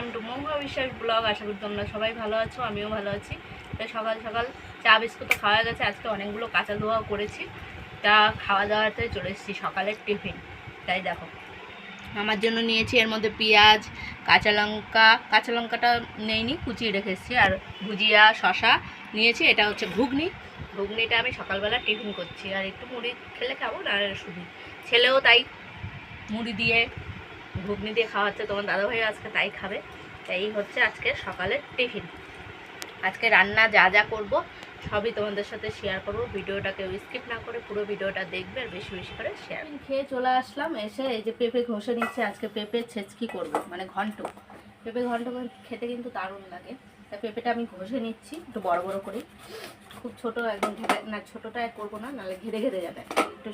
Welcome to মহুয়া বিশ্বাস blog, আশা করি তোমরা সবাই ভালো আছো, আমিও ভালো আছি। তো সকাল সকাল চা, বিস্কুট তো খাওয়া গেছে, আজকে অনেকগুলো কাঁচা ধোয়াও করেছি। তা খাওয়া দাওয়াতে চলে এসেছি, সকালের টিফিন। তাই দেখো, আমার জন্য নিয়েছি এর মধ্যে পেঁয়াজ, কাঁচা লঙ্কা, কাঁচা লঙ্কাটা নেইনি, কুচিয়ে রেখে এসেছি। আর ভুজিয়া শশা নিয়েছি, এটা হচ্ছে ঘুগনি। ঘুগনিটা আমি সকালবেলা টিফিন করছি। আর একটু মুড়ি খেলে খাব, না শুধু। ছেলেও তাই মুড়ি দিয়ে ঘুগনি দিয়ে খাওয়াচ্ছে, তোমার দাদাভাই আজকে তাই খাবে। তাই হচ্ছে আজকে সকালের টিফিন। আজকে রান্না যা যা করব, সবই তোমাদের সাথে শেয়ার করব। ভিডিওটাকে স্কিপ না করে পুরো ভিডিওটা দেখবে আর বেশি বেশি করে শেয়ার খেয়ে চলে আসলাম, এসে এই যে পেঁপে ঘষে নিচ্ছে, আজকে পেঁপে ছেচকি করব মানে ঘন্ট। পেঁপে ঘন্ট খেতে কিন্তু দারুণ লাগে। তা পেঁপেটা আমি ঘষে নিচ্ছি, একটু বড় বড় করে। খুব ছোট একদম ঘেরে না ছোটোটা করব না, নাহলে ঘেরে ঘেরে যাবে। একটু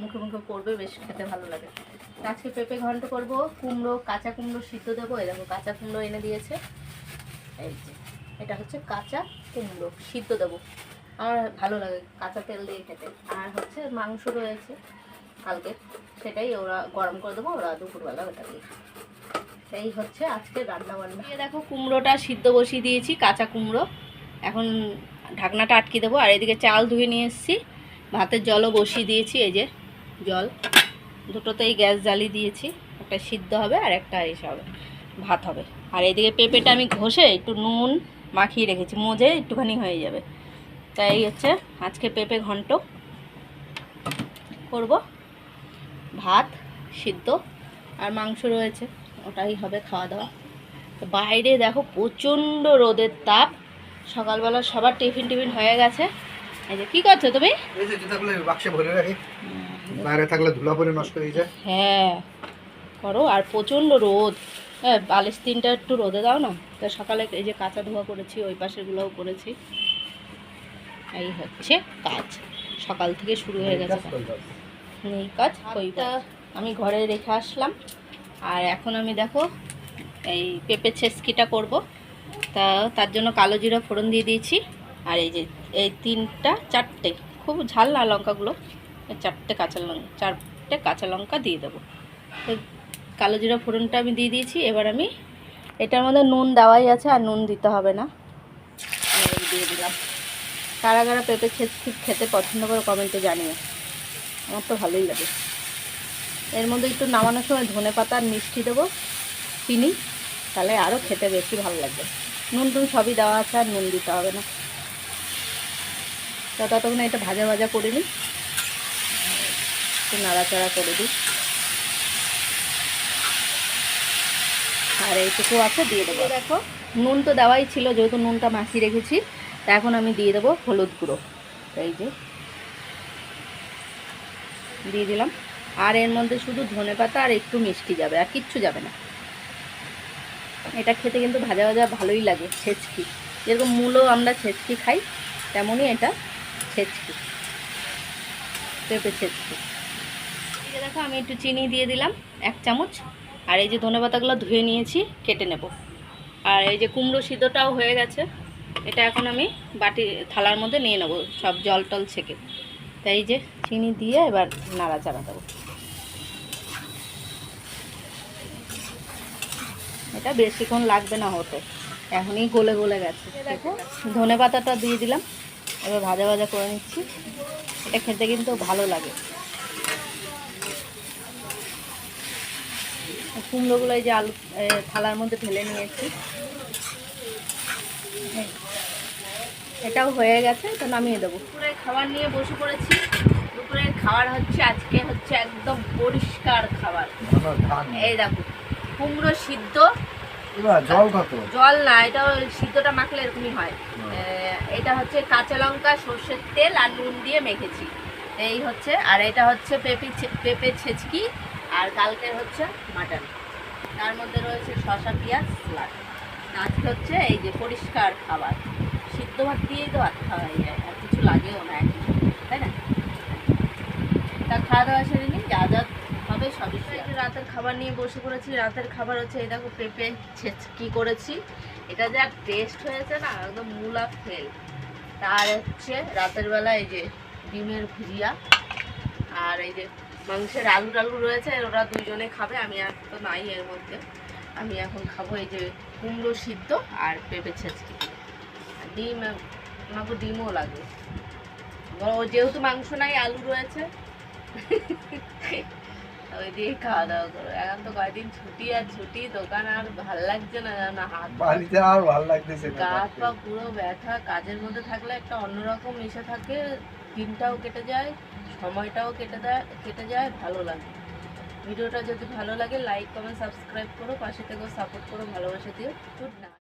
মুখে মুখে করবে, বেশ খেতে ভালো লাগে। আজকে পেঁপে ঘন্ট করব, কুমড়ো, কাঁচা কুমড়ো সিদ্ধ দেবো, এই দেখো কাঁচা কুমড়ো এনে দিয়েছে। এই যে, এটা হচ্ছে কাঁচা কুমড়ো, সিদ্ধ দেবো। আমার ভালো লাগে কাঁচা তেল দিয়ে খেতে। আর হচ্ছে মাংস রয়েছে কালকে, সেটাই ওরা গরম করে দেবো, ওরা দুপুরবেলা ওটা দিয়ে এই হচ্ছে আজকে রান্না বান্না দেখো কুমড়োটা সিদ্ধ বসিয়ে দিয়েছি, কাঁচা কুমড়ো। এখন ঢাকনাটা আটকে দেবো, আর এদিকে চাল ধুয়ে নিয়ে এসেছি। ভাতের জলও বসিয়ে দিয়েছি, এই যে জল। দুটোতেই গ্যাস জ্বালিয়ে দিয়েছি। একটা সিদ্ধ হবে আর একটা এসে হবে ভাত হবে। আর এদিকে পেঁপেটা আমি ঘষে একটু নুন মাখিয়ে রেখেছি মজে একটুখানি হয়ে যাবে। তাই হচ্ছে আজকে পেঁপে ঘন্ট করব। ভাত সিদ্ধ আর মাংস রয়েছে ওটাই হবে খাওয়া দাওয়া। তো বাইরে দেখো প্রচণ্ড রোদের তাপ সকালবেলা সবার টিফিন টিফিন হয়ে গেছে। এই যে কী করছ তুমি? বাক্সে ভরে রাখি। বাইরে থাকলে ধুলা পরে নষ্ট হয়ে যায়। হ্যাঁ করো আর প্রচণ্ড রোদ। হ্যাঁ বালিশ তিনটা একটু রোদে দাও না? তো সকালে এই যে কাঁচা ধোয়া করেছি ওই পাশেরগুলোও করেছি। এই হচ্ছে কাজ। সকাল থেকে শুরু হয়ে গেছে। এই কাজ? ওইটা আমি ঘরে রেখে আসলাম। আর এখন আমি দেখো এই পেঁপে ছেসকিটা করব। তা তার জন্য কালো জিরা ফোড়ন দিয়ে দিয়েছি। আর এই যে এই তিনটা চারটে খুব ঝাল না লঙ্কাগুলো? চারটে কাঁচা লঙ্কা চারটে কাঁচা লঙ্কা দিয়ে দেবো। তো কালো জিরা ফোড়নটা আমি দিয়ে দিয়েছি, এবার আমি এটার মধ্যে নুন দেওয়াই আছে, আর নুন দিতে হবে না। দিয়ে দিলাম। কারা কারা পেঁপে ছেঁচকি খেতে পছন্দ করে কমেন্টে জানিও। আমার তো ভালোই লাগে। এর মধ্যে একটু নামানোর সময় ধনে পাতা আর মিষ্টি দেবো, চিনি, তাহলে আরও খেতে বেশি ভালো লাগবে। নুন টুন সবই দেওয়া আছে, আর নুন দিতে হবে না। ততক্ষণ এটা ভাজা ভাজা করে নিই। একটু নাড়াচাড়া করে দিই। আর এইটুকু আছে, দিয়ে দেবো। দেখো, নুন তো দেওয়াই ছিল, যেহেতু নুনটা মাখিয়ে রেখেছি, তা এখন আমি দিয়ে দেবো হলুদ গুঁড়ো। এই যে, দিয়ে দিলাম। আর এর মধ্যে শুধু ধনে পাতা আর একটু মিষ্টি যাবে, আর কিচ্ছু যাবে না। এটা খেতে কিন্তু ভাজা ভাজা ভালোই লাগে, ছেচকি। যেরকম মূলো আমরা ছেচকি খাই, তেমনই এটা ছেচকি, পেঁপে ছেচকি। দেখো, আমি একটু চিনি দিয়ে দিলাম, এক চামচ। আর এই যে ধনে পাতাগুলো ধুয়ে নিয়েছি, কেটে নেব। আর এই যে কুমড়ো সিদ্ধটাও হয়ে গেছে, এটা এখন আমি বাটি, থালার মধ্যে নিয়ে নেব, সব জল টল ছেঁকে। তাই যে চিনি দিয়ে এবার নাড়াচাড়া দেবো। এটা বেশিক্ষণ লাগবে না হতে, এখনই গলে গলে গেছে। দেখো ধনে পাতাটা দিয়ে দিলাম, এবার ভাজা ভাজা করে নিচ্ছি। এটা খেতে কিন্তু ভালো লাগে। কুমড়োগুলো এই যে আলু থালার মধ্যে ফেলে নিয়েছি। এটাও হয়ে গেছে তো নামিয়ে দেবো। দুপুরের খাবার নিয়ে বসে পড়েছি। দুপুরের খাবার হচ্ছে আজকে হচ্ছে একদম পরিষ্কার খাবার। এই দেখো কুমড়ো সিদ্ধ। জল না এটা সিদ্ধটা মাখলে এরকমই হয়। এটা হচ্ছে কাঁচা লঙ্কা সর্ষের তেল আর নুন দিয়ে মেখেছি। এই হচ্ছে আর এটা হচ্ছে পেঁপে ছে- পেঁপে ছেচকি। আর কালকের হচ্ছে মাটন। তার মধ্যে রয়েছে শশা পেঁয়াজ স্যালাড। আজকে হচ্ছে এই যে পরিষ্কার খাবার। সিদ্ধ ভাত দিয়েই তো ভাত খাওয়া হয়ে যায় আর কিছু লাগেও না তাই না? তা খাওয়া দাওয়া সেরে নিই যা যা হবে সবই রাতের খাবার নিয়ে বসে পড়েছি। রাতের খাবার হচ্ছে এই দেখো পেঁপে ছেচকি করেছি? এটা যা টেস্ট হয়েছে না একদম মূলা ফেল। তার হচ্ছে রাতের বেলা এই যে ডিমের ভুজিয়া আর এই যে মাংসের আলু টালু রয়েছে ওরা দুইজনে খাবে আমি আর তো নাই এর মধ্যে। আমি এখন খাব এই যে কুমড়ো সিদ্ধ আর পেঁপে ছেঁচকি। ডিম আমাকে ডিমও লাগে। ও যেহেতু মাংস নাই আলু রয়েছে। ওই দিয়ে খাওয়া দাওয়া করো। এখন তো কয়েকদিন ছুটি আর ছুটি দোকান আর ভালো লাগছে না জানো হাত বাড়িতে আর ভালো লাগতেছে না গা হাত পা পুরো ব্যথা। কাজের মধ্যে থাকলে একটা অন্যরকম এসে থাকে দিনটাও কেটে যায়। সময়টাও কেটে দেয়, কেটে যায়, ভালো লাগে। ভিডিওটা যদি ভালো লাগে লাইক কমেন্ট সাবস্ক্রাইব করো, পাশে থেকেও সাপোর্ট করো, ভালোবাসা দিও। Good night